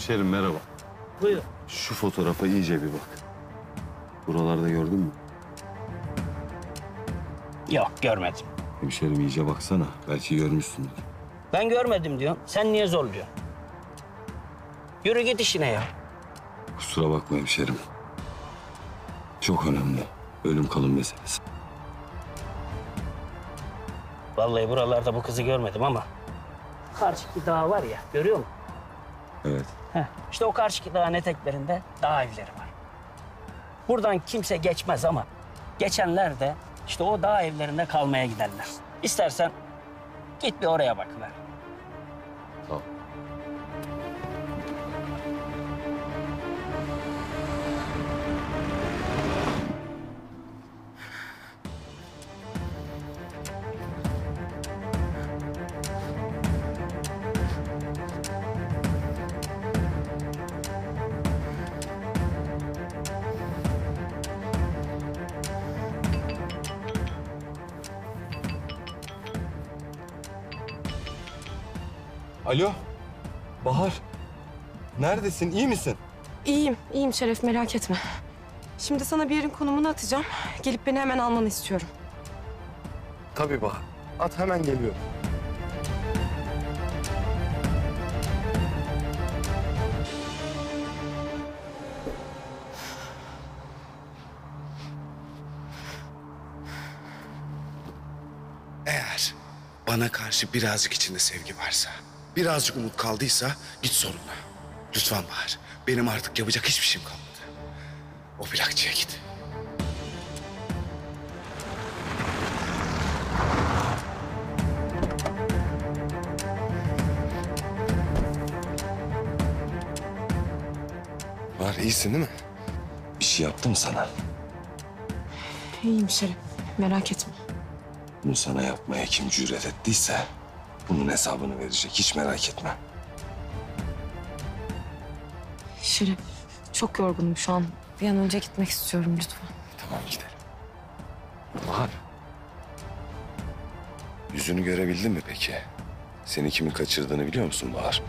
Hemşerim merhaba. Buyur. Şu fotoğrafa iyice bir bak. Buralarda gördün mü? Yok görmedim. Hemşerim iyice baksana. Belki görmüşsündür. Ben görmedim diyorsun. Sen niye zorluyorsun? Yürü git işine ya. Kusura bakma hemşerim. Çok önemli. Ölüm kalım meselesi. Vallahi buralarda bu kızı görmedim ama. Karşıki dağ var ya görüyor musun? Evet. Heh, işte o karşıki dağın eteklerinde dağ evleri var. Buradan kimse geçmez ama geçenler de işte o dağ evlerinde kalmaya giderler. İstersen git bir oraya bakıver. Tamam. Alo. Bahar. Neredesin? İyi misin? İyiyim, iyiyim Şeref merak etme. Şimdi sana bir yerin konumunu atacağım. Gelip beni hemen almanı istiyorum. Tabii Bahar. At hemen geliyorum. Eğer bana karşı birazcık içinde sevgi varsa, birazcık umut kaldıysa git sorunla. Lütfen Bahar. Benim artık yapacak hiçbir şeyim kalmadı. O plakçıya git. Bahar iyisin değil mi? Bir şey yaptım sana. İyiyim Şeref, merak etme. Bunu sana yapmaya kim cüret ettiyse bunun hesabını verecek. Hiç merak etme. Şeref, çok yorgunum şu an. Bir an önce gitmek istiyorum lütfen. Tamam gidelim. Bahar. Yüzünü görebildin mi peki? Seni kimin kaçırdığını biliyor musun Bahar?